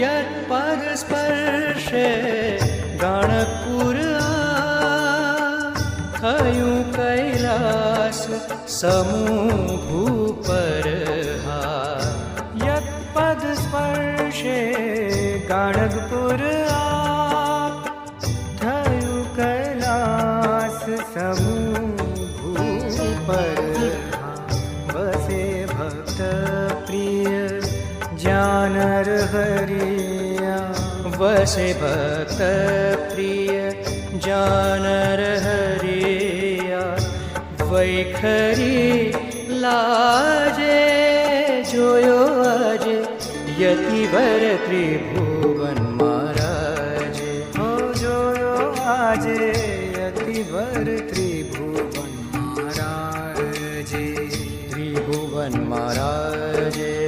यत्परस्पर्शे पद स्पर्शे गणकपुर कैलाश समूह पर यत् पद स्पर्शे ज्ञान हरिया, वस भक्त प्रिय जानर हरिया। वैखरी लाजे जोयो अजे, यतिवर त्रिभुवन महाराज। हो जोयो आजे यतिवर त्रिभुवन महाराज। त्रिभुवन महाराज।